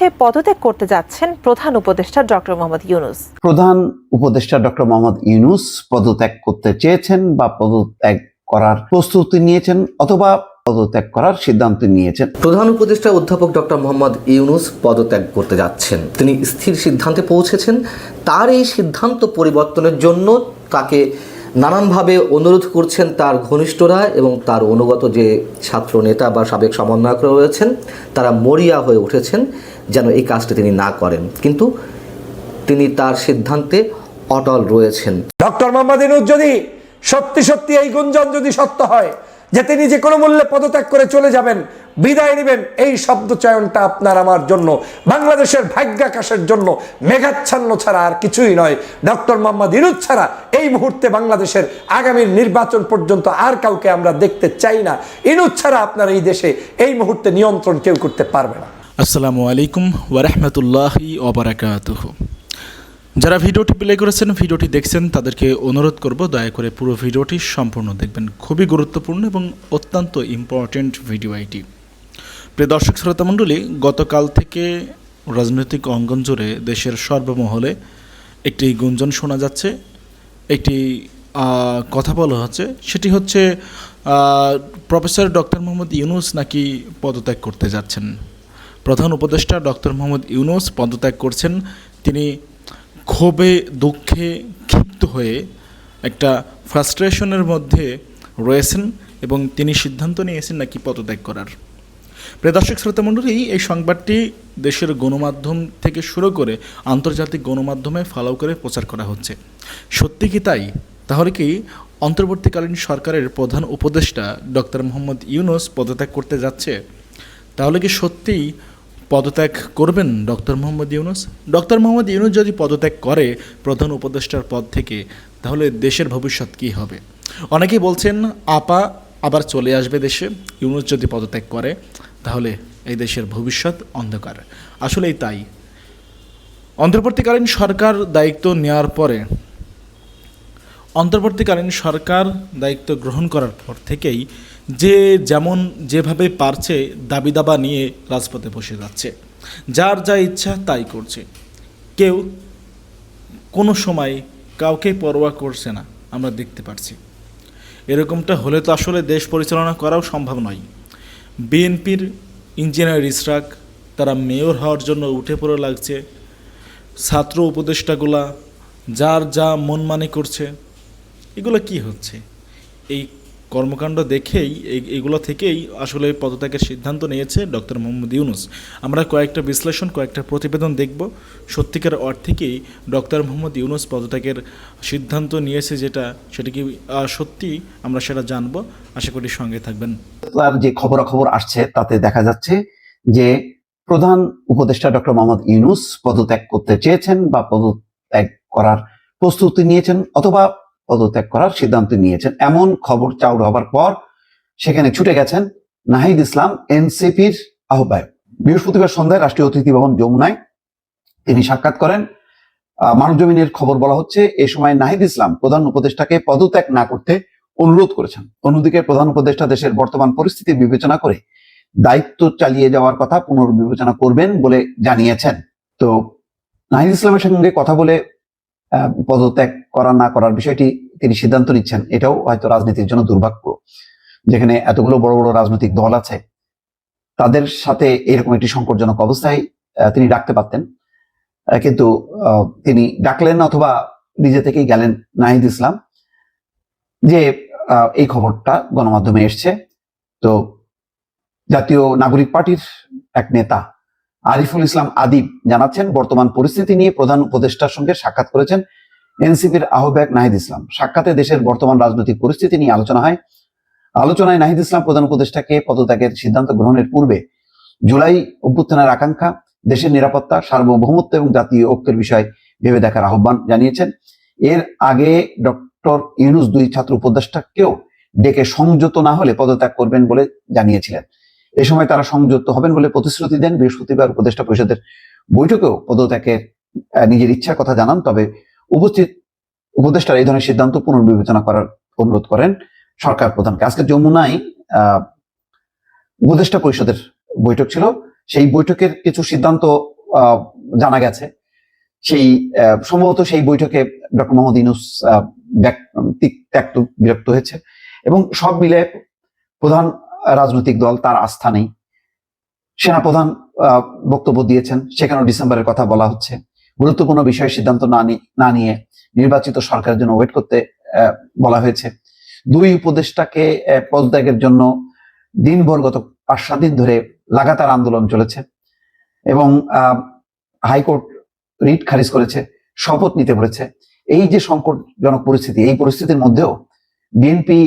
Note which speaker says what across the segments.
Speaker 1: সে পদত্যাগ করতে যাচ্ছেন প্রধান উপদেষ্টা ডক্টর মোহাম্মদ ইউনুস।
Speaker 2: প্রধান উপদেষ্টা ডক্টর মোহাম্মদ ইউনুস পদত্যাগ করতে চেয়েছেন বা পদত্যাগ করার প্রস্তুতি নিয়েছেন অথবা পদত্যাগ করার সিদ্ধান্ত নিয়েছেন।
Speaker 3: প্রধান উপদেষ্টা অধ্যাপক ডক্টর মোহাম্মদ ইউনুস পদত্যাগ করতে যাচ্ছেন। তিনি স্থির সিদ্ধান্তে পৌঁছেছেন। তার এই সিদ্ধান্ত পরিবর্তনের জন্য তাকে নানানভাবে অনুরোধ করছেন তার ঘনিষ্ঠরা এবং তার অনুগত যে ছাত্র নেতা বা সাবেক সমন্বয়করা রয়েছেন, তারা মরিয়া হয়ে উঠেছেন যেন এই কাজটি তিনি না করেন। কিন্তু তিনি তার সিদ্ধান্তে অটল রয়েছেন।
Speaker 4: ডক্টর মোহাম্মদ ইনুজ যদি সত্যি সত্যি এই গুঞ্জন যদি সত্য হয় যে তিনি যে কোনো মূল্যে পদত্যাগ করে চলে যাবেন, বিদায় নেবেন, এই শব্দ চয়নটা আপনার আমার জন্য, বাংলাদেশের ভাগ্যাকাশের জন্য মেঘাচ্ছন্ন ছাড়া আর কিছুই নয়। ডক্টর মোহাম্মদ ইনুজ ছাড়া এই মুহূর্তে বাংলাদেশের আগামী নির্বাচন পর্যন্ত আর কাউকে আমরা দেখতে চাই না। ইনুজ ছাড়া আপনার এই দেশে এই মুহূর্তে নিয়ন্ত্রণ কেউ করতে পারবে না।
Speaker 5: আসসালামু আলাইকুম ওয়ারহমতুল্লাহি ওবরাকাতুহ যারা ভিডিওটি প্লে করেছেন, ভিডিওটি দেখছেন, তাদেরকে অনুরোধ করব, দয়া করে পুরো ভিডিওটি সম্পূর্ণ দেখবেন। খুবই গুরুত্বপূর্ণ এবং অত্যন্ত ইম্পর্ট্যান্ট ভিডিও এটি প্রিয় দর্শক শ্রোতা মণ্ডলী, গতকাল থেকে রাজনৈতিক অঙ্গন জুড়ে দেশের সর্বমহলে একটি গুঞ্জন শোনা যাচ্ছে। একটি কথা বলা হচ্ছে। সেটি হচ্ছে প্রফেসর ডক্টর মোহাম্মদ ইউনুস নাকি পদত্যাগ করতে যাচ্ছেন। প্রধান উপদেষ্টা ডক্টর মোহাম্মদ ইউনুস পদত্যাগ করছেন। তিনি ক্ষোভে, দুঃখে ক্ষিপ্ত হয়ে একটা ফ্রাস্ট্রেশনের মধ্যে রয়েছেন এবং তিনি সিদ্ধান্ত নিয়েছেন নাকি পদত্যাগ করার। প্রিয় দর্শক, শ্রোতা মণ্ডলী, এই সংবাদটি দেশের গণমাধ্যম থেকে শুরু করে আন্তর্জাতিক গণমাধ্যমে ফলাও করে প্রচার করা হচ্ছে। সত্যি কি তাই? তাহলে কি অন্তর্বর্তীকালীন সরকারের প্রধান উপদেষ্টা ডক্টর মোহাম্মদ ইউনুস পদত্যাগ করতে যাচ্ছে? তাহলে কি সত্যিই পদত্যাগ করবেন ডক্টর মোহাম্মদ ইউনুস? ডক্টর মোহাম্মদ ইউনুস যদি পদত্যাগ করে প্রধান উপদেষ্টার পদ থেকে, তাহলে দেশের ভবিষ্যৎ কী হবে? অনেকেই বলছেন, আপা আবার চলে আসবে দেশে, ইউনুস যদি পদত্যাগ করে, তাহলে এই দেশের ভবিষ্যৎ অন্ধকার। আসলেই তাই। অন্তর্বর্তীকালীন সরকার দায়িত্ব নেওয়ার পরে, অন্তর্বর্তীকালীন সরকার দায়িত্ব গ্রহণ করার পর থেকেই যে যেমন যেভাবে পারছে দাবি দাবা নিয়ে রাজপথে বসে যাচ্ছে। যার যা ইচ্ছা তাই করছে। কেউ কোনো সময় কাউকে পরোয়া করছে না, আমরা দেখতে পাচ্ছি এরকমটা হলে তো আসলে দেশ পরিচালনা করাও সম্ভব নয়। বিএনপির ইঞ্জিনিয়ার ইসরাক তারা মেয়র হওয়ার জন্য উঠে পড়ে লাগছে। ছাত্র উপদেষ্টাগুলা যার যা মন মানে করছে। এগুলো কি হচ্ছে? এই কর্মকাণ্ড দেখেই এগুলো থেকেই আসলে পদত্যাগের সিদ্ধান্ত নিয়েছে ডক্টর মোহাম্মদ ইউনুস। আমরা কয়েকটা বিশ্লেষণ, কয়েকটা প্রতিবেদন দেখব। সত্যিকার অর্থে কি ডক্টর মোহাম্মদ ইউনুস পদত্যাগের সিদ্ধান্ত নিয়েছে যেটা, সেটা কি সত্যি আমরা সেটা জানব। আশা করি সঙ্গে থাকবেন।
Speaker 2: তার যে খবরাখবর আসছে, তাতে দেখা যাচ্ছে যে প্রধান উপদেষ্টা ডক্টর মোহাম্মদ ইউনুস পদত্যাগ করতে চেয়েছেন বা পদত্যাগ করার প্রস্তুতি নিয়েছেন, অথবা পদত্যাগ করার সিদ্ধান্ত নিয়েছেন। এমন খবর চাউর হবার পর সেখানে ছুটে গেছেন নাহিদ ইসলাম, এনসিপির আহ্বায়ক। বৃহস্পতিবার সন্ধ্যায় রাষ্ট্রীয় অতিথি ভবন যমুনায় তিনি সাক্ষাৎ করেন। মানব জমিনের খবর বলা হচ্ছে, এ সময় নাহিদ ইসলাম প্রধান উপদেষ্টাকে পদত্যাগ না করতে অনুরোধ করেছেন। অন্যদিকে প্রধান উপদেষ্টা দেশের বর্তমান পরিস্থিতি বিবেচনা করে দায়িত্ব চালিয়ে যাওয়ার কথা পুনর্বিবেচনা করবেন বলে জানিয়েছেন। তো নাহিদ ইসলামের সঙ্গে কথা বলে পদত্যাগ করা না করার বিষয়টি তিনি সিদ্ধান্ত নিচ্ছেন। এটাও হয়তো রাজনীতির জন্য দুর্ভাগ্য। যেখানে এতগুলো বড় বড় রাজনৈতিক দল আছে, তাদের সাথে এরকম একটি সংকটজনক অবস্থায় তিনি ডাকতে পারতেন। কিন্তু তিনি ডাকলেন অথবা নিজে থেকেই গেলেন নাহিদ ইসলাম যে এই খবরটা গণমাধ্যমে এসছে। তো জাতীয় নাগরিক পার্টির এক নেতা আরিফুল ইসলাম আদিব জানাচ্ছেন, বর্তমান পরিস্থিতি নিয়ে প্রধান উপদেষ্টার সঙ্গে সাক্ষাৎ করেছেন এনসিপির আহ্বায়ক নাহিদ ইসলাম। সাক্ষাতে দেশের বর্তমান রাজনৈতিক পরিস্থিতি নিয়ে আলোচনা হয়। আলোচনায় নাহিদ ইসলাম প্রধান উপদেষ্টাকে পদত্যাগের সিদ্ধান্ত গ্রহণের পূর্বে জুলাই অভ্যুত্থানের আকাঙ্ক্ষা, দেশের নিরাপত্তা, সার্বভৌমত্ব এবং জাতীয় ঐক্যের বিষয় ভেবে দেখার আহ্বান জানিয়েছেন। এর আগে ডক্টর ইউনুস দুই ছাত্র উপদেষ্টাকেও ডেকে সংযত না হলে পদত্যাগ করবেন বলে জানিয়েছিলেন। এ সময় তারা সংযুক্ত হবেন বলে প্রতিশ্রুতি দেন। বৃহস্পতিবার উপদেষ্টা পরিষদের বৈঠকেও পদত্যাগের নিজের ইচ্ছার কথা জানান। তবে উপস্থিত উপদেষ্টার এই ধরনের সিদ্ধান্ত পুনর্বিবেচনা করার অনুরোধ করেন সরকার প্রধানকে। আজকে যমুনায় উপদেষ্টা পরিষদের বৈঠক ছিল। সেই বৈঠকের কিছু সিদ্ধান্ত জানা গেছে। সেই সম্ভবত সেই বৈঠকে ডক্টর মোহাম্মদ ইনুস তিক- বিরক্ত হয়েছে। এবং সব মিলে প্রধান রাজনৈতিক দল, তার আস্থা নেই। সেনাপ্রধান বক্তব্য দিয়েছেন, সেখানেও ডিসেম্বরের কথা বলা হচ্ছে। গুরুত্বপূর্ণ বিষয়ে সিদ্ধান্ত না নিয়ে নির্বাচিত সরকারের জন্য ওয়েট করতে বলা হয়েছে। দুই উপদেষ্টাকে পদত্যাগের জন্য দিনভর গত পাঁচ সাত দিন ধরে লাগাতার আন্দোলন চলেছে এবং হাইকোর্ট রিট খারিজ করেছে, শপথ নিতে বলেছে। এই যে সংকটজনক পরিস্থিতি, এই পরিস্থিতির মধ্যেও বিএনপি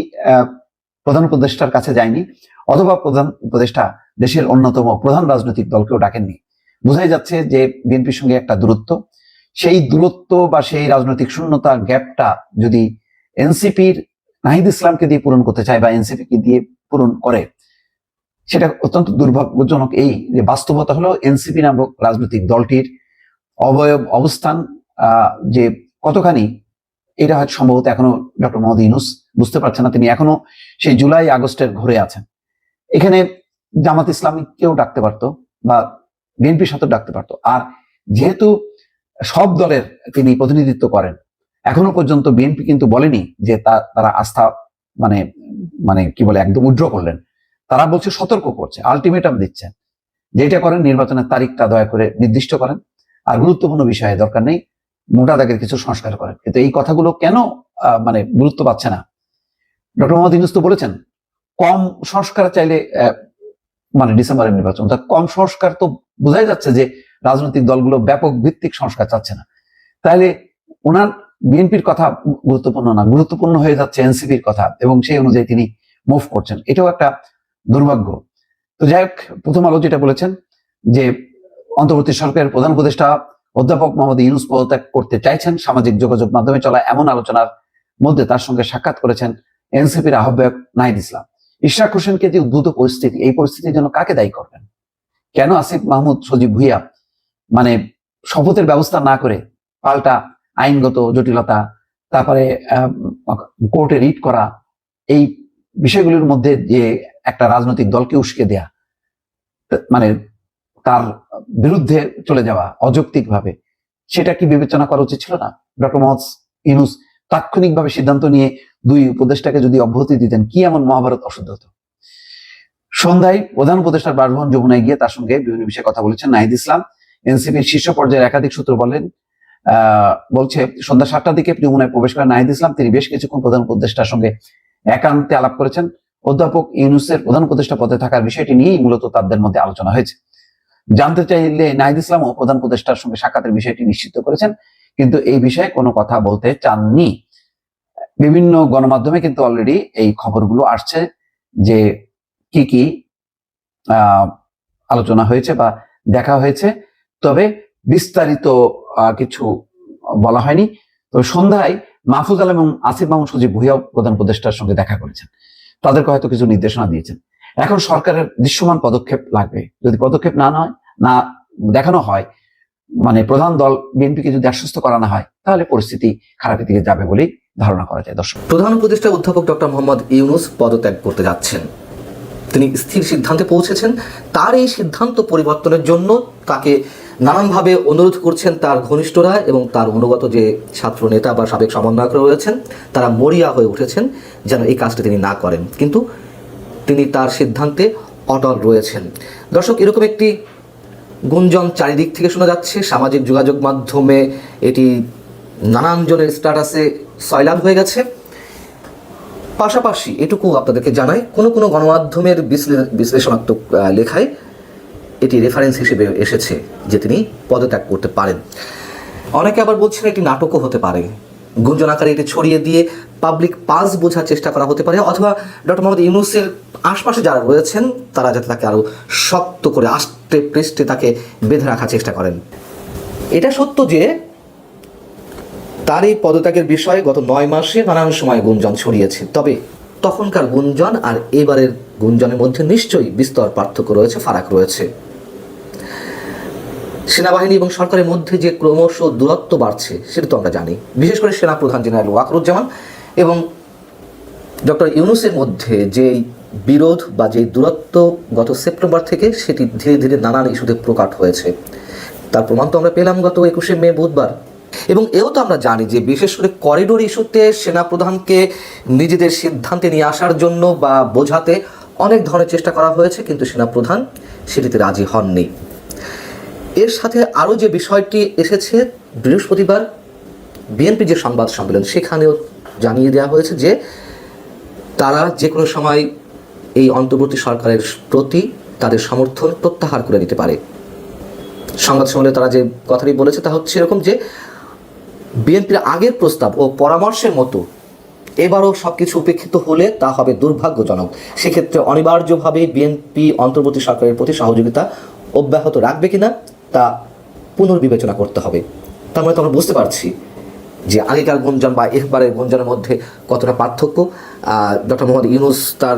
Speaker 2: প্রধান উপদেষ্টার কাছে যায়নি, অথবা প্রধান উপদেষ্টা দেশের অন্যতম প্রধান রাজনৈতিক দলকেও ডাকেননি। বোঝাই যাচ্ছে যে বিএনপির সঙ্গে একটা দূরত্ব। সেই দূরত্ব বা সেই রাজনৈতিক শূন্যতা গ্যাপটা যদি এনসিপির নাহিদ ইসলামকে দিয়ে পূরণ করতে চায় বা এনসিপি কে দিয়ে পূরণ করে, সেটা অত্যন্ত দুর্ভাগ্যজনক এই যে বাস্তবতা হলো এনসিপি নামক রাজনৈতিক দলটির অবয়ব অবস্থান যে কতখানি এটা হয়তো সম্ভবত এখনও ডক্টর মোহাম্মদ ইউনুস বুঝতে পারছেন না, তিনি এখনও সেই জুলাই, আগস্টের ঘরে আছেন। এখানে জামাত ইসলামীকেও ডাকতে পারতো বা বিএনপির সাথে ডাকতে পারতো। আর যেহেতু সব দলের তিনি প্রতিনিধিত্ব করেন, এখনও পর্যন্ত বিএনপি কিন্তু বলেনি যে তারা আস্থা মানে মানে কি বলে, একদম উড্র করলেন। তারা বলছে সতর্ক করছে, আলটিমেটাম দিচ্ছেন। যেটা করেন নির্বাচনের তারিখটা দয়া করে নির্দিষ্ট করেন। আর গুরুত্বপূর্ণ বিষয়ে দরকার নেই মোটা দাগের কিছু সংস্কার করেন। কিন্তু এই কথাগুলো কেন মানে গুরুত্ব পাচ্ছে না? ডক্টর মোহাম্মদ ইউনুস তো বলেছেন, কম সংস্কার চাইলে মানে ডিসেম্বরের নির্বাচন। তা কম সংস্কার তো বোঝাই যাচ্ছে যে রাজনৈতিক দলগুলো ব্যাপক ভিত্তিক সংস্কার চাচ্ছে না। তাহলে ওনার বিএনপির কথা গুরুত্বপূর্ণ না, গুরুত্বপূর্ণ হয়ে যাচ্ছে এনসিপির কথা এবং সেই অনুযায়ী তিনি মুভ করছেন। এটাও একটা দুর্ভাগ্য। তো যাই হোক, প্রথম আলো যেটা বলেছেন যে অন্তর্বর্তী সরকারের প্রধান উপদেষ্টা অধ্যাপক মোহাম্মদ ইউনুস পদত্যাগ করতে চাইছেন। সামাজিক যোগাযোগ মাধ্যমে চলা এমন আলোচনার মধ্যে তার সঙ্গে সাক্ষাৎ করেছেন এনসিপির আহ্বায়ক নাহিদ ইসলাম। ইশরাক হোসেনকে যে উদ্ভূত পরিস্থিতি, এই পরিস্থিতির জন্য কাকে দায়ী করবেন? কেন আসিফ মাহমুদ সজীব ভুইয়া মানে শপথের ব্যবস্থা না করে পাল্টা আইনগত জটিলতা, তারপরে কোর্টে রিট করা, এই বিষয়গুলির মধ্যে যে একটা রাজনৈতিক দলকে উস্কে দেয়া মানে তার বিরুদ্ধে চলে যাওয়া অযৌক্তিকভাবে, সেটা কি বিবেচনা করা উচিত ছিল না? ডক্টর মোহাম্মদ ইউনুস তাৎক্ষণিকভাবে সিদ্ধান্ত নিয়ে দুই উপদেষ্টাকে যদি অব্যাহতি দিতেন, কি এমন মহাভারত অশুদ্ধ হতো? সন্ধ্যায় প্রধান উপদেষ্টার বাসভবন যমুনায় গিয়ে তার সঙ্গে বিভিন্ন বিষয়ে কথা বলেছেন নাহিদ ইসলাম। এনসিপির শীর্ষ পর্যায়ের একাধিক সূত্র বলেন বলছে, সন্ধ্যা সাতটার দিকে যমুনায় প্রবেশ করেন নাহিদ ইসলাম। তিনি বেশ কিছুক্ষণ প্রধান উপদেষ্টার সঙ্গে একান্তে আলাপ করেছেন। অধ্যাপক ইউনুসের প্রধান উপদেষ্টা পদে থাকার বিষয়টি নিয়েই মূলত তাদের মধ্যে আলোচনা হয়েছে। জানতে চাইলে নাহিদ ইসলাম ও প্রধান উপদেষ্টার সঙ্গে সাক্ষাতের বিষয়টি নিশ্চিত করেছেন, কিন্তু এই বিষয়ে কোনো কথা বলতে চাননি। বিভিন্ন গণমাধ্যমে কিন্তু অলরেডি এই খবরগুলো আসছে যে কি কি আলোচনা হয়েছে বা দেখা হয়েছে। তবে বিস্তারিত কিছু বলা হয়নি। তো সন্ধ্যায় মাহফুজ আলম এবং আসিফ মাহমুদ সজীব ভুইয়াও প্রধান উপদেষ্টার সঙ্গে দেখা করেছেন। তাদেরকে হয়তো কিছু নির্দেশনা দিয়েছেন। এখন সরকারের দৃশ্যমান পদক্ষেপ লাগবে। যদি পদক্ষেপ না নয় না দেখানো হয় মানে প্রধান দল বিএনপিকে যদি আশ্বস্ত করানো হয়, তাহলে পরিস্থিতি খারাপের দিকে যাবে বলেই ধারণা করা যায় দর্শক।
Speaker 3: প্রধান উপদেষ্টা অধ্যাপক ডক্টর মোহাম্মদ ইউনুস পদত্যাগ করতে যাচ্ছেন। তিনি স্থির সিদ্ধান্তে পৌঁছেছেন। তার এই সিদ্ধান্ত পরিবর্তনের জন্য তাকে নানানভাবে অনুরোধ করছেন তার ঘনিষ্ঠরা এবং তার অনুগত যে ছাত্র নেতা বা সাবেক সমন্বয়ক রয়েছেন, তারা মরিয়া হয়ে উঠেছেন যেন এই কাজটি তিনি না করেন। কিন্তু তিনি তার সিদ্ধান্তে অটল রয়েছেন। দর্শক, এরকম একটি গুঞ্জন চারিদিক থেকে শোনা যাচ্ছে। সামাজিক যোগাযোগ মাধ্যমে এটি নানান জনের স্ট্যাটাসে সয়লাভ হয়ে গেছে। পাশাপাশি এটুকু আপনাদেরকে জানাই, কোনো কোনো গণমাধ্যমের বিশ্লেষণাত্মক লেখায় এটি রেফারেন্স হিসেবে এসেছে যে তিনি পদত্যাগ করতে পারেন। অনেকে আবার বলছেন এটি নাটকও হতে পারে। গুঞ্জন আকারে এটি ছড়িয়ে দিয়ে পাবলিক পাস বোঝার চেষ্টা করা হতে পারে, অথবা ডক্টর মোহাম্মদ ইউনুসের আশপাশে যারা রয়েছেন, তারা যাতে তাকে আরও শক্ত করে আষ্টে পৃষ্ঠে তাকে বেঁধে রাখার চেষ্টা করেন। এটা সত্য যে তার এই পদত্যাগের বিষয়ে গত নয় মাসে নানান সময় গুঞ্জন ছড়িয়েছে। তবে তখনকার গুঞ্জন আর এবারের গুঞ্জনের মধ্যে নিশ্চয়ই বিস্তর পার্থক্য রয়েছে, ফারাক রয়েছে। সেনাবাহিনী এবং সরকারের মধ্যে যে ক্রমশ দূরত্ব বাড়ছে, সেটা তো আমরা জানি। বিশেষ করে সেনাপ্রধান জেনারেল ওয়াকরুজ্জামান এবং ডক্টর ইউনুসের মধ্যে যে বিরোধ বা যে দূরত্ব গত সেপ্টেম্বর থেকে সেটি ধীরে ধীরে নানান ইস্যুতে প্রকাট হয়েছে। তার প্রমাণ তো আমরা পেলাম গত একুশে মে বুধবার। এবং এও তো আমরা জানি যে বিশেষ করে করিডোর ইস্যুতে সেনাপ্রধানকে নিজেদের সিদ্ধান্তে নিয়ে আসার জন্য বা বোঝাতে অনেক ধরনের চেষ্টা করা হয়েছে, কিন্তু সেনাপ্রধান সেটিতে রাজি হননি। এর সাথে আরও যে বিষয়টি এসেছে, বৃহস্পতিবার বিএনপি যে সংবাদ সম্মেলন, সেখানেও জানিয়ে দেওয়া হয়েছে যে তারা যে কোনো সময় এই অন্তর্বর্তী সরকারের প্রতি তাদের সমর্থন প্রত্যাহার করে দিতে পারে। সংবাদ সম্মেলনে তারা যে কথাটি বলেছে তা হচ্ছে এরকম যে বিএনপির আগের প্রস্তাব ও পরামর্শের মতো এবারও সব কিছু উপেক্ষিত হলে তা হবে দুর্ভাগ্যজনক। সেক্ষেত্রে অনিবার্যভাবে বিএনপি অন্তর্বর্তী সরকারের প্রতি সহযোগিতা অব্যাহত রাখবে কিনা তা পুনর্বিবেচনা করতে হবে। তার মানে তো আমরা বুঝতে পারছি যে আগেকার গুঞ্জন বা এবারের গুঞ্জনের মধ্যে কতটা পার্থক্য ডক্টর মোহাম্মদ ইউনুস তার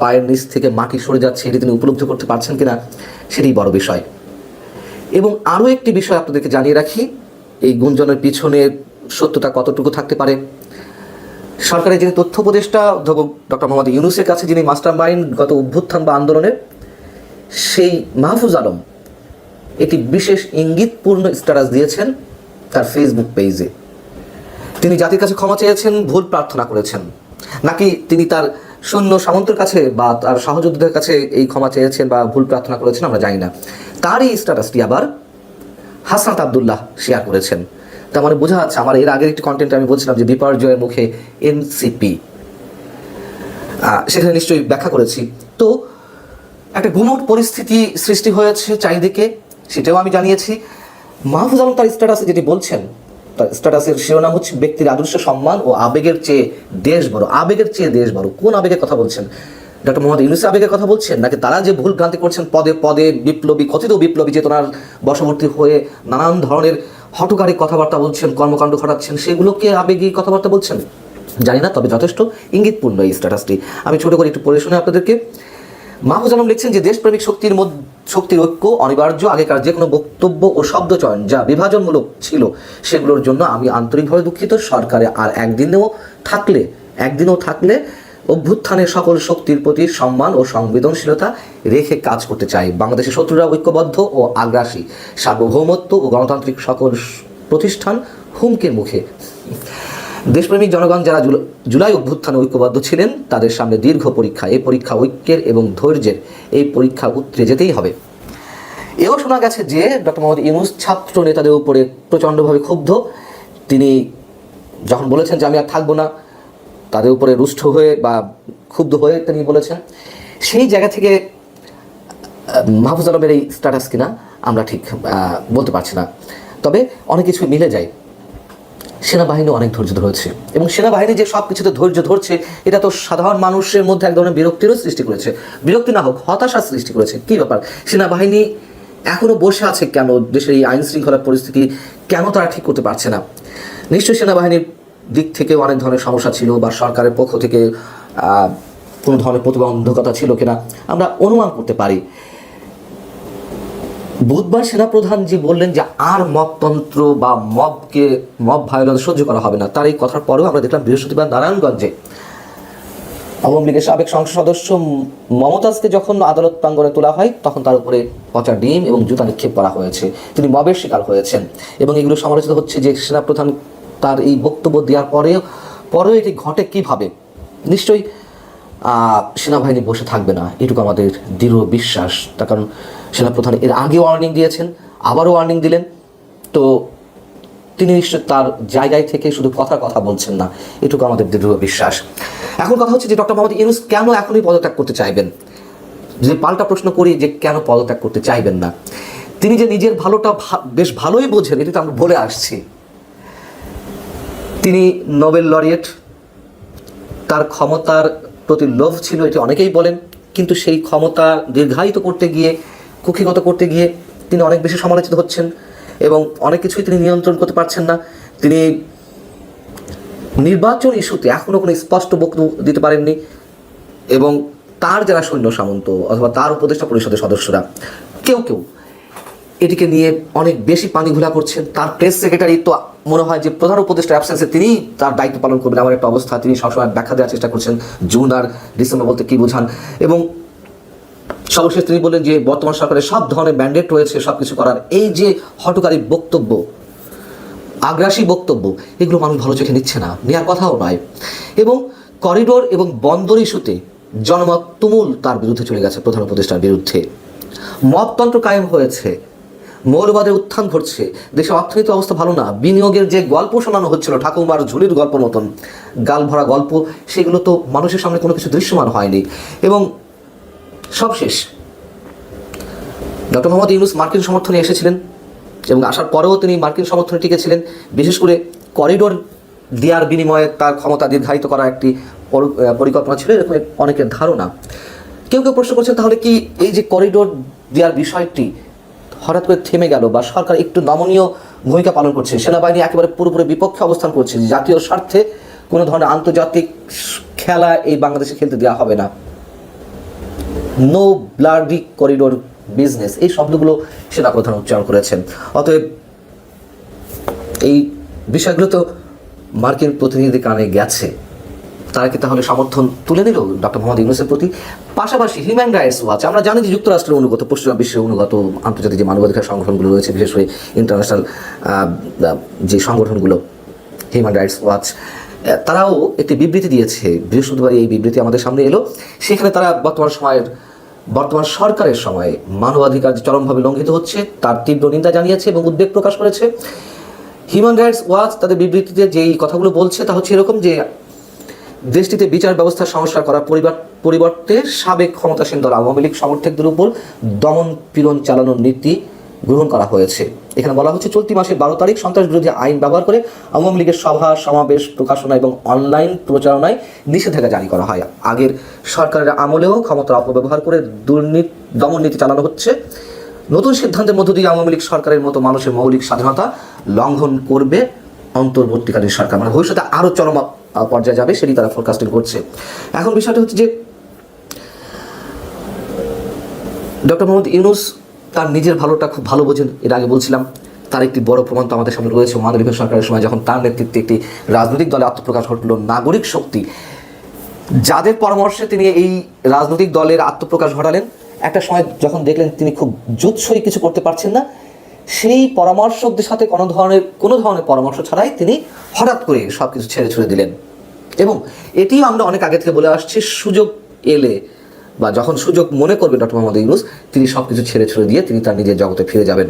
Speaker 3: পায়ের নিচ থেকে মাটি সরে যাচ্ছে এটি তিনি উপলব্ধি করতে পারছেন কিনা সেটাই বড় বিষয়। এবং আরও একটি বিষয় আপনাদেরকে জানিয়ে রাখি, এই গুঞ্জনের পিছনে সত্যতা কতটুকু থাকতে পারে? সরকারের যিনি তথ্য উপদেষ্টা, অধ্যাপক ডক্টর মোহাম্মদ ইউনুসের কাছে যিনি মাস্টার মাইন্ড গত অভ্যুত্থান বা আন্দোলনের সেই মাহফুজ আলম একটি বিশেষ ইঙ্গিতপূর্ণ স্ট্যাটাস দিয়েছেন তার ফেসবুক পেজে। তিনি জাতির কাছে ক্ষমা চেয়েছেন, ভুল প্রার্থনা করেছেন। নাকি তিনি তার সৈন্য সামন্তের কাছে বা তার সহযোদ্ধাদের কাছে এই ক্ষমা চেয়েছেন বা ভুল প্রার্থনা করেছেন আমরা জানি না। তার এই স্ট্যাটাসটি আবার হাসনাত আবদুল্লাহ শেয়ার করেছেন। তার মানে বোঝা যাচ্ছে আমার এর আগের একটি কন্টেন্টে আমি বলছিলাম যে বিপর্যয়ের মুখে এনসিপি সেখানে নিশ্চয়ই ব্যাখ্যা করেছি। তো একটা গুমট পরিস্থিতি সৃষ্টি হয়েছে চারিদিকে, সেটাও আমি জানিয়েছি। মাহফুজ আলম তার স্ট্যাটাসে যেটি বলছেন তার স্ট্যাটাসের শিরোনাম হচ্ছে ব্যক্তির আদর্শ সম্মান ও আবেগের চেয়ে দেশ বড়। আবেগের চেয়ে দেশ বড়। কোন আবেগের কথা বলছেন? ডক্টর মোহাম্মদ ইউনুস আবেগের কথা বলছেন? নাকি তারা যে ভুল ভ্রান্তি করছেন, পদে পদে বিপ্লবী, কথিত বিপ্লবী চেতনার বশবর্তী হয়ে নানান ধরনের হটকারী কথাবার্তা বলছেন, কর্মকাণ্ড ঘটাচ্ছেন, সেগুলোকে আবেগী কথাবার্তা বলছেন? জানি না, তবে যথেষ্ট ইঙ্গিতপূর্ণ এই স্ট্যাটাসটি আমি ছোট করে একটু পড়ে শুনে আপনাদেরকে। মাহফুজ আলম লিখছেন যে, দেশপ্রেমিক শক্তির মধ্যে, শক্তির ঐক্য অনিবার্য, আগেকার যে কোনো বক্তব্য ও শব্দ চয়ন যা বিভাজনমূলক ছিল, সেগুলোর জন্য আমি আন্তরিকভাবে দুঃখিত। সরকারে আর একদিনেও থাকলে, একদিনও থাকলে অভ্যুত্থানের সকল শক্তির প্রতি সম্মান ও সংবেদনশীলতা রেখে কাজ করতে চাই। বাংলাদেশের শত্রুরা ঐক্যবদ্ধ ও আগ্রাসী। সার্বভৌমত্ব ও গণতান্ত্রিক সকল প্রতিষ্ঠান হুমকির মুখে। দেশপ্রেমিক জনগণ যারা জুল- জুলাই অভ্যুত্থানে ঐক্যবদ্ধ ছিলেন, তাদের সামনে দীর্ঘ পরীক্ষা। এই পরীক্ষা ঐক্যের এবং ধৈর্যের, এই পরীক্ষা উত্তরে যেতেই হবে। এও শোনা গেছে যে, ডক্টর মোহাম্মদ ইউনুস ছাত্র নেতাদের উপরে প্রচণ্ডভাবে ক্ষুব্ধ। তিনি যখন বলেছেন যে, আমি আর থাকব না, তাদের উপরে রুষ্ট হয়ে বা ক্ষুব্ধ হয়ে তিনি বলেছেন, সেই জায়গা থেকে, মাহফুজ আলমের এই স্ট্যাটাস কিনা, আমরা ঠিক বলতে পারছি না। তবে অনেক কিছু মিলে যায়। সেনাবাহিনী অনেক ধৈর্য ধরেছে। এবং সেনাবাহিনী যে সব কিছুতে ধৈর্য ধরছে, এটা তো সাধারণ মানুষের মধ্যে এক ধরনের বিরক্তিরও সৃষ্টি করেছে। বিরক্তি না হোক, হতাশার সৃষ্টি করেছে। কি ব্যাপার? সেনাবাহিনী এখনও বসে আছে কেন? দেশের এই আইন শৃঙ্খলার পরিস্থিতি কেন তারা ঠিক করতে পারছে না? নিশ্চয়ই সেনাবাহিনীর দিক থেকে অনেক ধরনের সমস্যা ছিল বা সরকারের পক্ষ থেকে কোনো ধরনের প্রতিবন্ধকতা ছিল কিনা? আমরা অনুমান করতে পারি। বুধবার সেনাপ্রধান জি বললেন যে আর মবতন্ত্র বা মবকে, মব ভায়োলেন্স সহ্য করা হবে না। তার এই কথার পরেও আমরা দেখলাম বৃহস্পতিবার নারায়ণগঞ্জে আওয়ামী লীগের সাবেক সংসদ সদস্য মমতাজকে যখন আদালত প্রাঙ্গণে তোলা হয়, তখন তার উপরে পচা ডিম এবং জুতা নিক্ষেপ করা হয়েছে। তিনি মবের শিকার হয়েছেন এবং এগুলো সমালোচিত হচ্ছে যে সেনাপ্রধান তার এই বক্তব্য দেওয়ার পরেও পরেও এটি ঘটে কীভাবে? নিশ্চয়ই সেনাবাহিনী বসে থাকবে না। এটুকু আমাদের দৃঢ় বিশ্বাস। তার কারণ সেনাপ্রধান এর আগে ওয়ার্নিং দিয়েছেন, আবারও ওয়ার্নিং দিলেন। তো তিনি তার জায়গায় থেকে শুধু কথা কথা বলছেন না, এটুকু আমাদের দৃঢ় বিশ্বাস। এখন কথা হচ্ছে যে ডক্টর মোহাম্মদ ইউনুস কেন এখনই পদত্যাগ করতে চাইবেন? যে পাল্টা প্রশ্ন করি যে কেন পদত্যাগ করতে চাইবেন না। তিনি যে নিজের ভালোটা বেশ ভালোই বোঝেন, এটা তো আমরা বলে আসছি। তিনি নোবেল লরিয়েট, তার ক্ষমতার প্রতি লোভ ছিল, এটি অনেকেই বলেন, কিন্তু সেই ক্ষমতা দীর্ঘায়িত করতে গিয়ে কুক্ষিগত করতে গিয়ে তিনি অনেক বেশি সমালোচিত হচ্ছেন এবং অনেক কিছুই তিনি নিয়ন্ত্রণ করতে পারছেন না। তিনি নির্বাচন ইস্যুতে এখনও কোনো স্পষ্ট বক্তব্য দিতে পারেননি এবং তার যারা সৈন্য সামন্ত অথবা তার উপদেষ্টা পরিষদের সদস্যরা, কেউ কেউ এটিকে নিয়ে অনেক বেশি পানি ঘোলা করছেন। তার প্রেস সেক্রেটারি তো মনে হয় যে প্রধান উপদেষ্টা অ্যাবসেন্সে তিনি তার দায়িত্ব পালন করবেন আমার একটা অবস্থা তিনি সবসময় ব্যাখ্যা দেওয়ার চেষ্টা করছেন। জুন আর ডিসেম্বর বলতে কী বোঝান? এবং সর্বশেষ তিনি বললেন যে বর্তমান সরকারের সব ধরনের ম্যান্ডেট রয়েছে সব কিছু করার। এই যে হটকারী বক্তব্য, আগ্রাসী বক্তব্য, এগুলো মানুষ ভালো চোখে নিচ্ছে না নেওয়ার কথাও নয়। এবং করিডোর এবং বন্দর ইস্যুতে জনমত তুমুল তার বিরুদ্ধে চলে গেছে প্রধান উপদেষ্টার বিরুদ্ধে। মততন্ত্র কায়েম হয়েছে, মৌলবাদের উত্থান ঘটছে, দেশের অর্থনৈতিক অবস্থা ভালো না, বিনিয়োগের যে গল্প শোনানো হচ্ছিল, ঠাকুমার ঝুলির গল্প মতন গাল ভরা গল্প, সেগুলো তো মানুষের সামনে কোনো কিছু দৃশ্যমান হয়নি। এবং সবশেষ ডক্টর মোহাম্মদ ইউনুস মার্কিন সমর্থনে এসেছিলেন এবং আসার পরেও তিনি মার্কিন সমর্থনে টিকেছিলেন। বিশেষ করে করিডোর দেওয়ার বিনিময়ে তার ক্ষমতা দীর্ঘায়িত করা একটি পরিকল্পনা ছিল, এরকম অনেকের ধারণা। কেউ কেউ প্রশ্ন করছেন, তাহলে কি এই যে করিডোর দেওয়ার বিষয়টি হঠাৎ করে থেমে গেল বা সরকার একটু নমনীয় ভূমিকা পালন করছে? সেনাবাহিনী একেবারে পুরোপুরি বিপক্ষে অবস্থান করছে। জাতীয় স্বার্থে কোনো ধরনের আন্তর্জাতিক খেলা এই বাংলাদেশে খেলতে দেওয়া হবে না। নো ব্লাডি করিডোর বিজনেস এই শব্দগুলো সেনাপ্রধান উচ্চারণ করেছেন। অতএব এই বিষয়গুলো তো মার্কিন প্রতিনিধি কানে গেছে। তারা কি তাহলে সমর্থন তুলে নিল ডক্টর মোহাম্মদ ইউনুসের প্রতি? পাশাপাশি হিউম্যান রাইটস ওয়াচ আমরা জানি যে যুক্তরাষ্ট্রের অনুগত, পশ্চিমা বিশ্বের অনুগত, আন্তর্জাতিক যে মানবাধিকার সংগঠনগুলো রয়েছে, বিশেষ করে ইন্টারন্যাশনাল যে সংগঠনগুলো হিউম্যান রাইটস ওয়াচ তারাও একটি বিবৃতি দিয়েছে। বৃহস্পতিবার এই বিবৃতি আমাদের সামনে এলো। সেখানে তারা বর্তমান সময়ের বর্তমান সরকারের সময়ে মানবাধিকার চরমভাবে লঙ্ঘিত হচ্ছে, তার তীব্র নিন্দা জানিয়েছে এবং উদ্বেগ প্রকাশ করেছে। হিউম্যান রাইটস ওয়াচ তাদের বিবৃতিতে যেই কথাগুলো বলছে, তা হচ্ছে এরকম যে, দেশটিতে বিচার ব্যবস্থা সংস্কার করার পরিবার পরিবর্তে সাবেক ক্ষমতাসীন দল আওয়ামী লীগ সমর্থকদের উপর দমন পীড়ন চালানোর নীতি গ্রহণ করা হয়েছে। এখানে বলা হচ্ছে, চলতি মাসের বারো তারিখ সন্ত্রাস বিরোধী আইন ব্যবহার করে আওয়ামী লীগের সভা, সমাবেশ, প্রকাশনা এবং অনলাইন প্রচারণায় নিষেধাজ্ঞা জারি করা হয়। আগের সরকারের আমলেও ক্ষমতার অপব্যবহার করে দুর্নীতি, দমন নীতি চালানো হচ্ছে। নতুন সিদ্ধান্তের মধ্য দিয়ে আওয়ামী লীগ সরকারের মতো মানুষের মৌলিক স্বাধীনতা লঙ্ঘন করবে অন্তর্বর্তীকালীন সরকার। মানে ভবিষ্যতে আরও চরম পর্যায়ে যাবে, সেটি তারা ফোরকাস্টিং করছে। এখন বিষয়টা হচ্ছে যে, ডক্টর মোহাম্মদ ইউনুস তার নিজের ভালোটা খুব ভালো বোঝেন। এর আগে বলছিলাম, তার একটি বড় প্রমাণ তো আমাদের সামনে রয়েছে। মানবিক সরকারের সময় যখন তার নেতৃত্বে একটি রাজনৈতিক দলে আত্মপ্রকাশ ঘটলো, নাগরিক শক্তি, যাদের পরামর্শে তিনি এই রাজনৈতিক দলের আত্মপ্রকাশ ঘটালেন, একটা সময় যখন দেখলেন তিনি খুব জুৎসই কিছু করতে পারছেন না, সেই পরামর্শকদের সাথে কোনো ধরনের কোনো ধরনের পরামর্শ ছাড়াই তিনি হঠাৎ করে সব কিছু ছেড়ে ছুড়ে দিলেন। এবং এটিও আমরা অনেক আগে থেকে বলে আসছি, সুযোগ এলে বা যখন সুযোগ মনে করবে ডক্টর মোহাম্মদ ইউনুস, তিনি সব কিছু ছেড়ে ছুড়ে দিয়ে তিনি তার নিজের জগতে ফিরে যাবেন।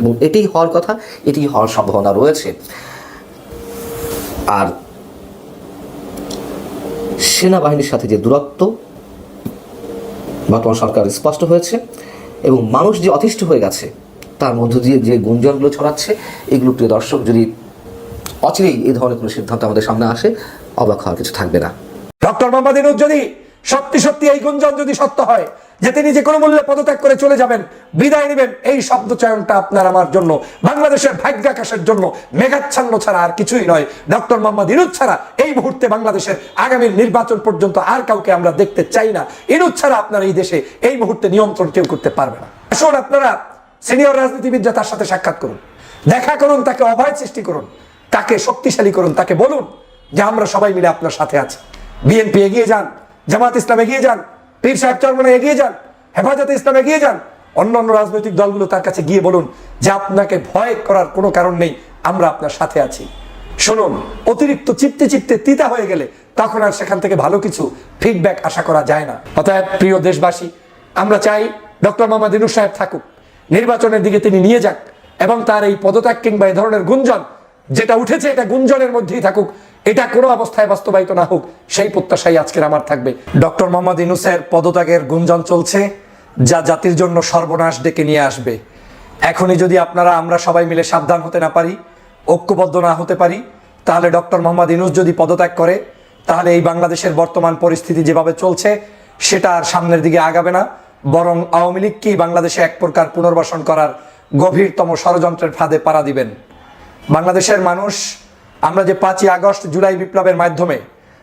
Speaker 3: এবং এটাই হওয়ার কথা এটি হওয়ার সম্ভাবনা রয়েছে। আর সেনাবাহিনীর সাথে যে দূরত্ব, বর্তমান সরকার স্পষ্ট হয়েছে এবং মানুষ যে অতিষ্ঠ হয়ে গেছে, তার মধ্য দিয়ে যে গুঞ্জনগুলো ছড়াচ্ছে, এগুলো প্রিয় দর্শক, যদি অচিরেই এই ধরনের কোনো সিদ্ধান্ত আমাদের সামনে আসে, অবাক হওয়ার কিছু থাকবে না।
Speaker 4: ডক্টর মোহাম্মদ যদি সত্যি সত্যি এই গুঞ্জন যদি সত্য হয় যে তিনি যে কোনো মূল্যে পদত্যাগ করে চলে যাবেন, বিদায় নেবেন, এই শব্দ চয়নটা আপনার আমার জন্য, বাংলাদেশের ভাগ্যাকাশের জন্য মেঘাচ্ছন্ন ছাড়া আর কিছুই নয়। ডক্টর মোহাম্মদ ইনুস ছাড়া এই মুহূর্তে বাংলাদেশের আগামী নির্বাচন পর্যন্ত আর কাউকে আমরা দেখতে চাই না। ইনুস ছাড়া আপনার এই দেশে এই মুহূর্তে নিয়ন্ত্রণ কেউ করতে পারবে না। আসুন আপনারা সিনিয়র রাজনীতিবিদরা তার সাথে সাক্ষাৎ করুন। দেখা করুন, তাকে অভয় সৃষ্টি করুন, তাকে শক্তিশালী করুন, তাকে বলুন যে আমরা সবাই মিলে আপনার সাথে আছি। বিএনপি এগিয়ে যান জামাত ইসলাম এগিয়ে যান, পীর সাহেব চরমনে এগিয়ে যান, হেফাজতে ইসলাম এগিয়ে যান। অন্য অন্য রাজনৈতিক দলগুলো তার কাছে গিয়ে বলুন যে আপনাকে ভয় করার কোনো কারণ নেই, আমরা আপনার সাথে আছি। শুনুন, অতিরিক্ত চিপতে চিপতে তিতা হয়ে গেলে তখন আর সেখান থেকে ভালো কিছু ফিডব্যাক আশা করা যায় না। অতএব প্রিয় দেশবাসী, আমরা চাই ডক্টর মোহাম্মদ ইনুস সাহেব থাকুক, নির্বাচনের দিকে তিনি নিয়ে যাক এবং তার এই পদত্যাগ কিংবা এই ধরনের গুঞ্জন, যেটা উঠেছে এটা গুঞ্জনের মধ্যেই থাকুক এটা কোনো অবস্থায় বাস্তবায়িত না হোক, সেই প্রত্যাশাই আজকের আমার থাকবে। ডক্টর মোহাম্মদ ইনুসের পদত্যাগের গুঞ্জন চলছে, যা জাতির জন্য সর্বনাশ ডেকে নিয়ে আসবে। এখনই যদি আপনারা, আমরা সবাই মিলে সাবধান হতে না পারি, ঐক্যবদ্ধ না হতে পারি, তাহলে ডক্টর মোহাম্মদ ইনুস যদি পদত্যাগ করে, তাহলে এই বাংলাদেশের বর্তমান পরিস্থিতি যেভাবে চলছে, সেটা আর সামনের দিকে আগাবে না, বরং আওয়ামী লীগকেই বাংলাদেশে এক প্রকার পুনর্বাসন করার গভীরতম ষড়যন্ত্রের ফাঁদে পাড়া দিবেন? বাংলাদেশের মানুষ আমরা যে পাঁচই আগস্ট জুলাই বিপ্লবের মাধ্যমে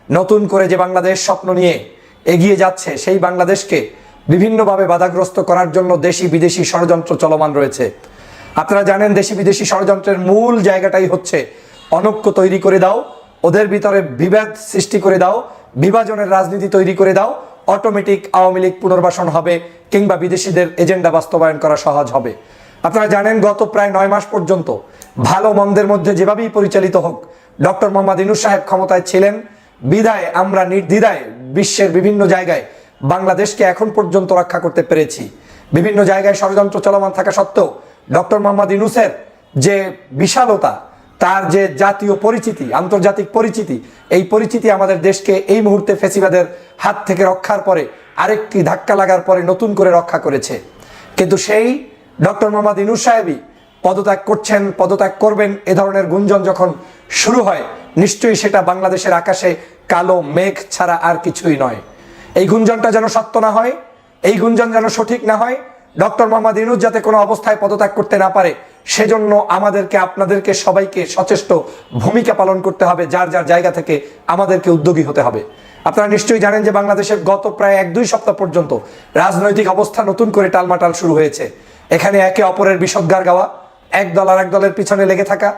Speaker 4: নতুন করে যে বাংলাদেশ স্বপ্ন নিয়ে এগিয়ে যাচ্ছে, সেই বাংলাদেশকে বিভিন্নভাবে বাধাগ্রস্ত করার জন্য দেশি বিদেশি ষড়যন্ত্র চলমান রয়েছে। আপনারা জানেন দেশি বিদেশি ষড়যন্ত্রের মূল জায়গাটাই হচ্ছে অনক্য তৈরি করে দাও, ওদের ভিতরে বিভেদ সৃষ্টি করে দাও, বিভাজনের রাজনীতি তৈরি করে দাও, অটোমেটিক আওয়ামী লীগ পুনর্বাসন হবে কিংবা বিদেশিদের এজেন্ডা বাস্তবায়ন করা সহজ হবে। আপনারা জানেন গত প্রায় নয় মাস পর্যন্ত ভালো মন্দের মধ্যে যেভাবেই পরিচালিত হোক, ডক্টর মোহাম্মদ ইনুস সাহেব ক্ষমতায় ছিলেন, বিদায় আমরা নির্দ্বিধায় বিশ্বের বিভিন্ন জায়গায় বাংলাদেশকে এখন পর্যন্ত রক্ষা করতে পেরেছি। বিভিন্ন জায়গায় ষড়যন্ত্র চলমান থাকা সত্ত্বেও, ডক্টর মোহাম্মদ ইনুসের যে বিশালতা, তার যে জাতীয় পরিচিতি, আন্তর্জাতিক পরিচিতি, এই পরিচিতি আমাদের দেশকে এই মুহূর্তে ফেসিবাদের হাত থেকে রক্ষার পরে আরেকটি ধাক্কা লাগার পরে নতুন করে রক্ষা করেছে। কিন্তু সেই ডক্টর মোহাম্মদ ইনুস সাহেবই পদত্যাগ করছেন, পদত্যাগ করবেন, এ ধরনের গুঞ্জন যখন শুরু হয়, নিশ্চয়ই সেটা বাংলাদেশের আকাশে কালো মেঘ ছাড়া আর কিছুই নয়। এই গুঞ্জনটা যেন সত্য না হয়, এই গুঞ্জন যেন সঠিক না হয়, ডক্টর মোহাম্মদ ইনুজ যাতে কোনো অবস্থায় পদত্যাগ করতে না পারে, সেজন্য আমাদেরকে, আপনাদেরকে সবাইকে সচেষ্ট ভূমিকা পালন করতে হবে, যার যার জায়গা থেকে আমাদেরকে উদ্যোগী হতে হবে। আপনারা নিশ্চয়ই জানেন যে বাংলাদেশের গত প্রায় এক দুই সপ্তাহ পর্যন্ত রাজনৈতিক অবস্থা নতুন করে টালমাটাল শুরু হয়েছে। এখানে একে অপরের বিষদগার গাওয়া এক দল আর এক দলের পিছনে লেগে থাকা।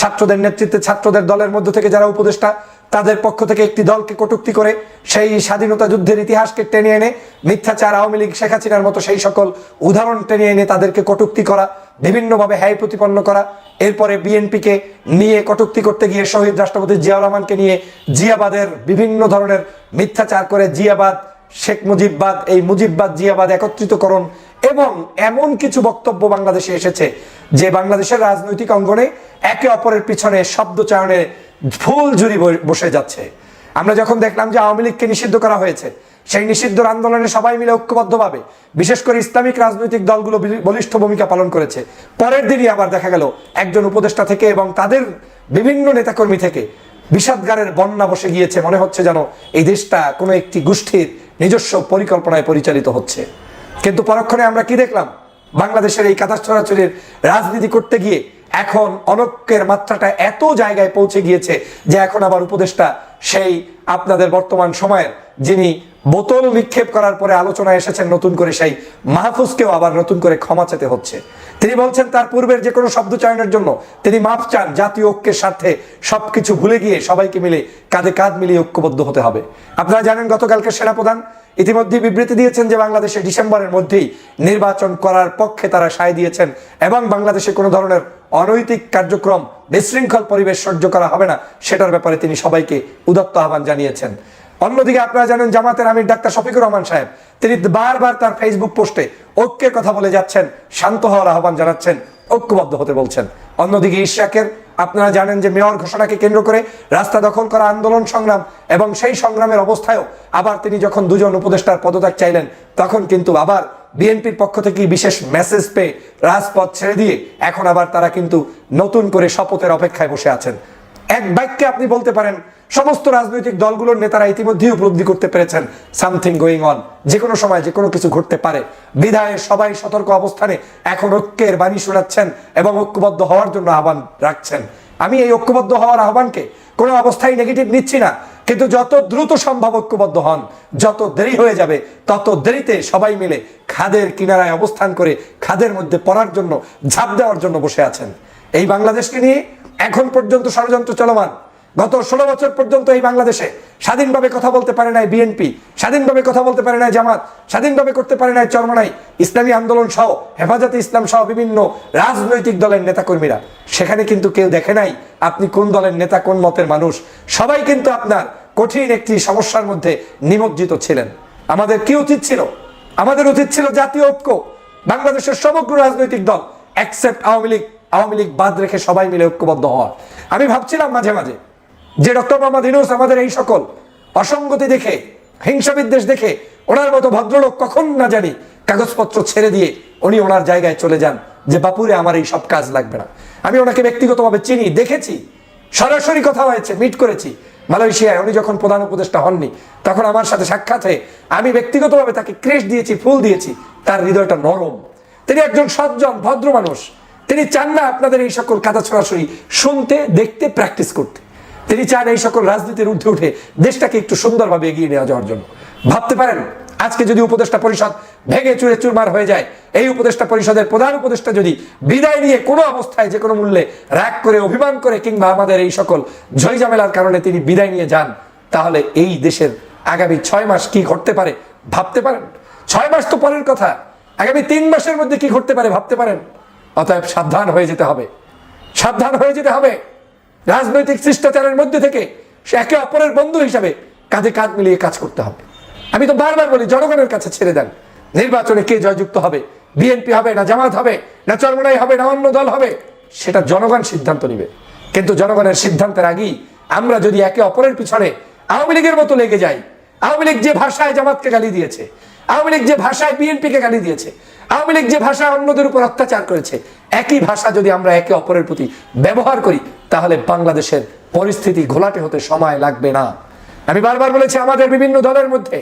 Speaker 4: ছাত্রদের নেতৃত্বে ছাত্রদের দলের মধ্য থেকে যারা উপদেষ্টা, তাদের পক্ষ থেকে একটি দলকে কটুক্তি করে সেই স্বাধীনতা যুদ্ধের ইতিহাসকে টেনে এনে মিথ্যাচার আওয়ামী লীগ, শেখ হাসিনার মতো সেই সকল উদাহরণ টেনে এনে তাদেরকে কটুক্তি করা, বিভিন্নভাবে হ্যায় প্রতিপন্ন করা, এরপরে বিএনপিকে নিয়ে কটুক্তি করতে গিয়ে শহীদ রাষ্ট্রপতি জিয়াউর রহমানকে নিয়ে জিয়াবাদের বিভিন্ন ধরনের মিথ্যাচার করে জিয়াবাদ, শেখ মুজিববাদ, এই মুজিববাদ জিয়াবাদ একত্রিতকরণ এবং এমন কিছু বক্তব্য বাংলাদেশে এসেছে যে বাংলাদেশের রাজনৈতিক অঙ্গনে একে অপরের পিছনে শব্দ চয়নে ফুল জুড়ি বসে যাচ্ছে। আমরা যখন দেখলাম যে আওয়ামী লীগকে নিষিদ্ধ করা হয়েছে, সেই নিষিদ্ধ আন্দোলনে সবাই মিলে ঐক্যবদ্ধভাবে, বিশেষ করে ইসলামিক রাজনৈতিক দলগুলো বলিষ্ঠ ভূমিকা পালন করেছে। পরের দিনই আবার দেখা গেল, একজন উপদেষ্টা থেকে এবং তাদের বিভিন্ন নেতাকর্মী থেকে বিষাদগারের বন্যা বসে গিয়েছে। মনে হচ্ছে যেন এই দেশটা কোনো একটি গোষ্ঠীর নিজস্ব পরিকল্পনায় পরিচালিত হচ্ছে। কিন্তু পরক্ষণে আমরা কি দেখলাম? বাংলাদেশের এই কাদা ছড়াছড়ির রাজনীতি করতে গিয়ে এখন অনৈক্যের মাত্রাটা এত জায়গায় পৌঁছে গিয়েছে যে এখন আবার উপদেষ্টা সেই আপনাদের বর্তমান সময়ের যিনি বোতল নিক্ষেপ করার পরে আলোচনায় এসেছেন নতুন করে সেই মাহফুজকেও আবার নতুন করে ক্ষমা চেতে হচ্ছে। তিনি বলছেন, তার পূর্বের যে কোনো শব্দ চয়নের জন্য তিনি মাফ চান, জাতীয় ঐক্যের স্বার্থে সবকিছু ভুলে গিয়ে সবাইকে মিলে কাঁধে কাঁধ মিলিয়ে ঐক্যবদ্ধ হতে হবে। আপনারা জানেন, গতকালকে সেনাপ্রধান ইতিমধ্যে বিবৃতি দিয়েছেন যে বাংলাদেশে ডিসেম্বরের মধ্যেই নির্বাচন করার পক্ষে তারা সায় দিয়েছেন এবং বাংলাদেশে কোনো ধরনের অনৈতিক কার্যক্রম, বিশৃঙ্খল পরিবেশ সহ্য করা হবে না, সেটার ব্যাপারে তিনি সবাইকে উদত্ত আহ্বান জানিয়েছেন। অন্যদিকে আপনারা জানেন জামাতের আমির ডাক্তার শফিকুর রহমান সাহেব, তিনি বারবার তার ফেসবুক পোস্টে ঐক্যের কথা বলে যাচ্ছেন, শান্ত হওয়ার আহ্বান জানাচ্ছেন, ঐক্যবদ্ধ হতে বলছেন। অন্যদিকে ইশাকের, আপনারা জানেন যে মেয়র ঘোষণাকে কেন্দ্র করে রাস্তা দখল করা আন্দোলন সংগ্রাম এবং সেই সংগ্রামের অবস্থায়ও আবার তিনি যখন দুজন উপদেষ্টার পদত্যাগ চাইলেন, তখন কিন্তু আবার বিএনপির পক্ষ থেকে বিশেষ মেসেজ পেয়ে রাজপথ ছেড়ে দিয়ে এখন আবার তারা কিন্তু নতুন করে শপথের অপেক্ষায় বসে আছেন? এক বাক্যে আপনি বলতে পারেন, সমস্ত রাজনৈতিক দলগুলোর নেতারা ইতিমধ্যেই উপলব্ধি করতে পেরেছেন সামথিং গোয়িং অন যে কোনো সময় যে কোনো কিছু ঘটতে পারে। বিধায় সবাই সতর্ক অবস্থানে এখন ঐক্যের বাণী শোনাচ্ছেন এবং ঐক্যবদ্ধ হওয়ার জন্য আহ্বান রাখছেন। আমি এই ঐক্যবদ্ধ হওয়ার আহ্বানকে কোনো অবস্থায় নেগেটিভ নিচ্ছি না। কিন্তু যত দ্রুত সম্ভব ঐক্যবদ্ধ হন, যত দেরি হয়ে যাবে, তত দেরিতে সবাই মিলে খাদের কিনারায় অবস্থান করে খাদের মধ্যে পড়ার জন্য, ঝাঁপ দেওয়ার জন্য বসে আছেন। এই বাংলাদেশকে নিয়ে এখন পর্যন্ত ষড়যন্ত্র চলমান। গত ষোলো বছর পর্যন্ত এই বাংলাদেশে স্বাধীনভাবে কথা বলতে পারে নাই বিএনপি, স্বাধীনভাবে কথা বলতে পারে নাই জামাত, স্বাধীনভাবে করতে পারে নাই চরমনাই, ইসলামী আন্দোলন সহ, হেফাজতে ইসলাম সহ বিভিন্ন রাজনৈতিক দলের নেতাকর্মীরা। সেখানে কিন্তু কেউ দেখে নাই আপনি কোন দলের নেতা, কোন মতের মানুষ। সবাই কিন্তু আপনার কঠিন একটি সমস্যার মধ্যে নিমজ্জিত ছিলেন। আমাদের কি উচিত ছিল? আমাদের উচিত ছিল জাতীয় ঐক্য। বাংলাদেশের সমগ্র রাজনৈতিক দল অ্যাকসেপ্ট আওয়ামী লীগ আওয়ামী লীগ বাদ রেখে সবাই মিলে ঐক্যবদ্ধ হওয়া আমি ভাবছিলাম মাঝে মাঝে যে ডক্টর মোহাম্মদ ইনুস আমাদের এই সকল অসঙ্গতি দেখে হিংসা বিদ্বেষ দেখে, ওনার মতো ভদ্রলোক কখন না জানি কাগজপত্র ছেড়ে দিয়ে উনি ওনার জায়গায় চলে যান যে বাপুরে আমার এই সব কাজ লাগবে না। আমি ওনাকে ব্যক্তিগতভাবে চিনি, দেখেছি, সরাসরি কথা হয়েছে মিট করেছি। মালয়েশিয়ায় উনি যখন প্রধান উপদেষ্টা হননি, তখন আমার সাথে সাক্ষাৎ হয়ে আমি ব্যক্তিগতভাবে তাকে ক্রেশ দিয়েছি, ফুল দিয়েছি, তার হৃদয়টা নরম। তিনি একজন সজ্জন, ভদ্র মানুষ। তিনি চান না আপনাদের এই সকল কাদা ছড়াছড়ি শুনতে, দেখতে প্র্যাকটিস করতে। তিনি চান এই সকল রাজনীতির ঊর্ধ্বে উঠে দেশটাকে একটু সুন্দরভাবে এগিয়ে নিয়ে যাওয়ার জন্য। ভাবতে পারেন আজকে যদি উপদেষ্টা পরিষদ ভেঙে চুরে চুরমার হয়ে যায়, এই উপদেষ্টা পরিষদের প্রধান উপদেষ্টা যদি বিদায় নিয়ে কোনো অবস্থায় যে কোনো মূল্যে রাগ করে, অভিমান করে কিংবা আমাদের এই সকল ঝই ঝামেলার কারণে তিনি বিদায় নিয়ে যান, তাহলে এই দেশের আগামী ছয় মাস কি ঘটতে পারে ভাবতে পারেন? ছয় মাস তো পরের কথা। আগামী তিন মাসের মধ্যে কি ঘটতে পারে ভাবতে পারেন? অতএব সাবধান হয়ে যেতে হবে। সাবধান হয়ে যেতে হবে। রাজনৈতিক শিষ্টাচারের মধ্যে থেকে সে একে অপরের বন্ধু হিসাবে কাঁধে কাঁধ মিলিয়ে কাজ করতে হবে। আমি তো বারবার বলি, জনগণের কাছে ছেড়ে দেন। নির্বাচনে কে জয়যুক্ত হবে? বিএনপি হবে না জামাত হবে, না চরমনাই হবে, না অন্য দল হবে? সেটা জনগণ সিদ্ধান্ত নিবে। কিন্তু জনগণের সিদ্ধান্তের আগেই আমরা যদি একে অপরের পিছনে আওয়ামী লীগের মতো লেগে যাই, আওয়ামী লীগ যে ভাষায় জামাতকে গালি দিয়েছে, আওয়ামী লীগ যে ভাষায় বিএনপিকে গালি দিয়েছে, আওয়ামী লীগ যে ভাষায় অন্যদের উপর অত্যাচার করেছে, একই ভাষা যদি আমরা একে অপরের প্রতি ব্যবহার করি, তাহলে বাংলাদেশের পরিস্থিতি ঘোলাটে হতে সময় লাগবে না। আমি বারবার বলেছি, আমাদের বিভিন্ন দলের মধ্যে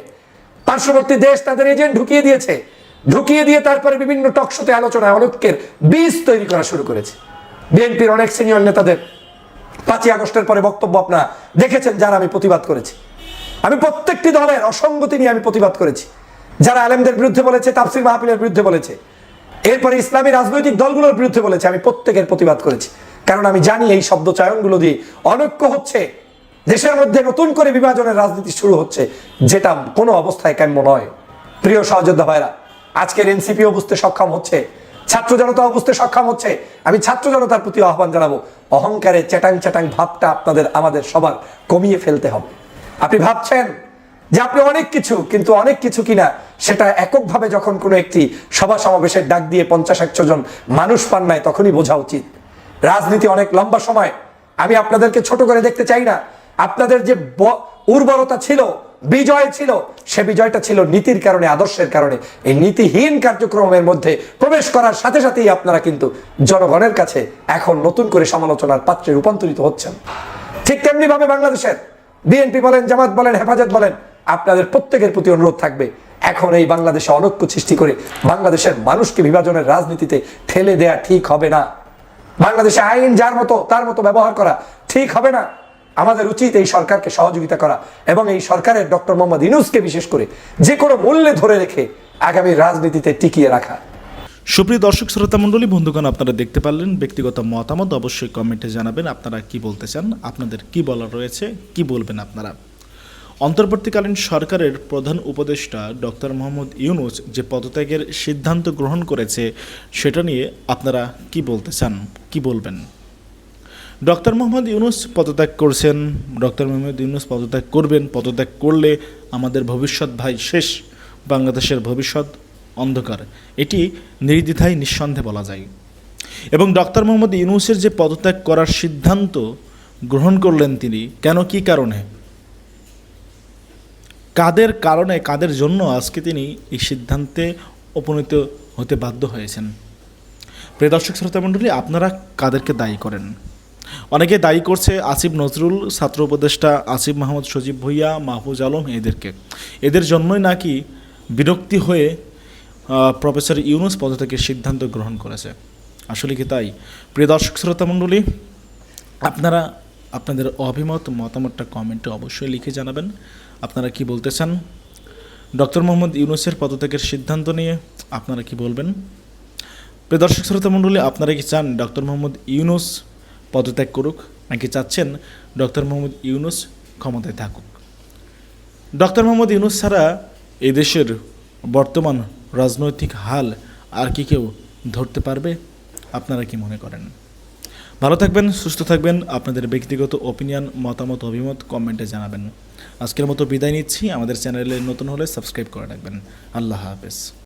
Speaker 4: পার্শ্ববর্তী দেশ তাদের এজেন্ট ঢুকিয়ে দিয়েছে। ঢুকিয়ে দিয়ে তারপরে বিভিন্ন টকশোতে আলোচনায় অনৈক্যের বীজ তৈরি করা শুরু করেছে। বিএনপির অনেক সিনিয়র নেতাদের পাঁচই আগস্টের পরে বক্তব্য আপনারা দেখেছেন, যারা আমি প্রতিবাদ করেছি। আমি প্রত্যেকটি দলের অসঙ্গতি নিয়ে আমি প্রতিবাদ করেছি। যারা আলেমদের বিরুদ্ধে বলেছে, তাফসির মাহফিলের বিরুদ্ধে বলেছে, এরপরে ইসলামী রাজনৈতিক দলগুলোর বিরুদ্ধে বলেছে, আমি প্রত্যেকের প্রতিবাদ করেছি। কারণ আমি জানি এই শব্দ চয়নগুলো দিয়ে অনৈক্য হচ্ছে। দেশের মধ্যে নতুন করে বিভাজনের রাজনীতি শুরু হচ্ছে, যেটা কোনো অবস্থায় কাম্য নয়। প্রিয় সহযোদ্ধা ভাইরা, আজকের এনসিপিও বুঝতে সক্ষম হচ্ছে, ছাত্র জনতাও বুঝতে সক্ষম হচ্ছে। আমি ছাত্র জনতার প্রতি আহ্বান জানাব, অহংকারে চ্যাটাং চ্যাটাং ভাবটা আপনাদের, আমাদের সবার কমিয়ে ফেলতে হবে। আপনি ভাবছেন যে আপনি অনেক কিছু, কিন্তু অনেক কিছু কিনা, সেটা এককভাবে যখন কোনো একটি সভা সমাবেশের ডাক দিয়ে পঞ্চাশ একশো জন মানুষ পান নাই, তখনই বোঝা উচিত। রাজনীতি অনেক লম্বা সময়, আমি আপনাদেরকে ছোট করে দেখতে চাই না আপনাদের যে উর্বরতা ছিল, বিজয় ছিল, সে বিজয়টা ছিল নীতির কারণে, আদর্শের কারণে। এই নীতিহীন কার্যক্রমের মধ্যে প্রবেশ করার সাথে সাথেই আপনারা কিন্তু জনগণের কাছে এখন নতুন করে সমালোচনার পাত্রে রূপান্তরিত হচ্ছেন। ঠিক তেমনি ভাবে বাংলাদেশের বিএনপি বলেন, জামাত বলেন, হেফাজত বলেন, আপনাদের প্রত্যেকের প্রতি অনুরোধ থাকবে, এখন এই বাংলাদেশে অনৈক্য সৃষ্টি করে বাংলাদেশের মানুষকে বিভাজনের রাজনীতিতে ঠেলে দেয়া ঠিক হবে না। বাংলাদেশে আইন যার মতো, তার মতো ব্যবহার করা ঠিক হবে না। আমাদের উচিত এই সরকারকে সহযোগিতা করা এবং এই সরকারের ডক্টর মোহাম্মদ ইনুসকে বিশেষ করে যে কোনো মূল্যে ধরে রেখে আগামী রাজনীতিতে টিকিয়ে রাখা।
Speaker 5: সুপ্রিয় দর্শক, শ্রোতা মণ্ডলী, বন্ধুগণ, আপনারা দেখতে পারলেন ব্যক্তিগত মতামত। অবশ্যই কমেন্টে জানাবেন আপনারা কি বলতে চান, আপনাদের কি বলার রয়েছে, কি বলবেন আপনারা। অন্তর্বর্তীকালীন সরকারের প্রধান উপদেষ্টা ডক্টর মোহাম্মদ ইউনুস যে পদত্যাগের সিদ্ধান্ত গ্রহণ করেছে, সেটা নিয়ে আপনারা কি বলতে চান, কি বলবেন? ডক্টর মোহাম্মদ ইউনুস পদত্যাগ করছেন। ডক্টর মোহাম্মদ ইউনুস পদত্যাগ করবেন, পদত্যাগ করলে আমাদের ভবিষ্যৎ ভাই শেষ, বাংলাদেশের ভবিষ্যৎ অন্ধকার। এটি নির্দ্বিধায়, নিঃসন্দেহে বলা যায়। এবং ডক্টর মোহাম্মদ ইউনুসের যে পদত্যাগ করার সিদ্ধান্ত গ্রহণ করলেন তিনি, কেন, কি কারণে? কাদের কারণে, কাদের জন্য আজকে তিনি এই সিদ্ধান্তে উপনীত হতে বাধ্য হয়েছেন? প্রিয় দর্শক, শ্রোতা মণ্ডলী, আপনারা কাদেরকে দায়ী করেন? অনেকে দায়ী করছে আসিফ নজরুল, ছাত্র উপদেষ্টা আসিফ মাহমুদ সজীব ভুইয়া, মাহফুজ আলম এদেরকে। এদের জন্যই নাকি বিরক্তি হয়ে প্রফেসর ইউনুস পদত্যাগের সিদ্ধান্ত গ্রহণ করেছে। আসলে কি তাই? প্রিয় দর্শক, শ্রোতা মণ্ডলী, আপনারা আপনাদের অভিমত, মতামতটা কমেন্টে অবশ্যই লিখে জানাবেন। আপনারা কি বলতে চান? ডক্টর মোহাম্মদ ইউনুসের পদত্যাগের সিদ্ধান্ত নিয়ে আপনারা কি বলবেন? প্রিয় দর্শক, শ্রোতা মণ্ডলী, আপনারা কি চান ডক্টর মোহাম্মদ ইউনুস পদত্যাগ করুক, নাকি চাচ্ছেন ডক্টর মোহাম্মদ ইউনুস ক্ষমতায় থাকুক? ডক্টর মোহাম্মদ ইউনুস ছাড়া এই দেশের বর্তমান রাজনৈতিক হাল আর কি কেউ ধরতে পারবে? আপনারা কি মনে করেন? ভালো থাকবেন, সুস্থ থাকবেন, আপনাদের ব্যক্তিগত ওপিনিয়ন মতামত, অভিমত কমেন্টে জানাবেন। আজকের মতো বিদায় নিচ্ছি, আমাদের চ্যানেলে নতুন হলে সাবস্ক্রাইব করে রাখবেন। আল্লাহ হাফেজ।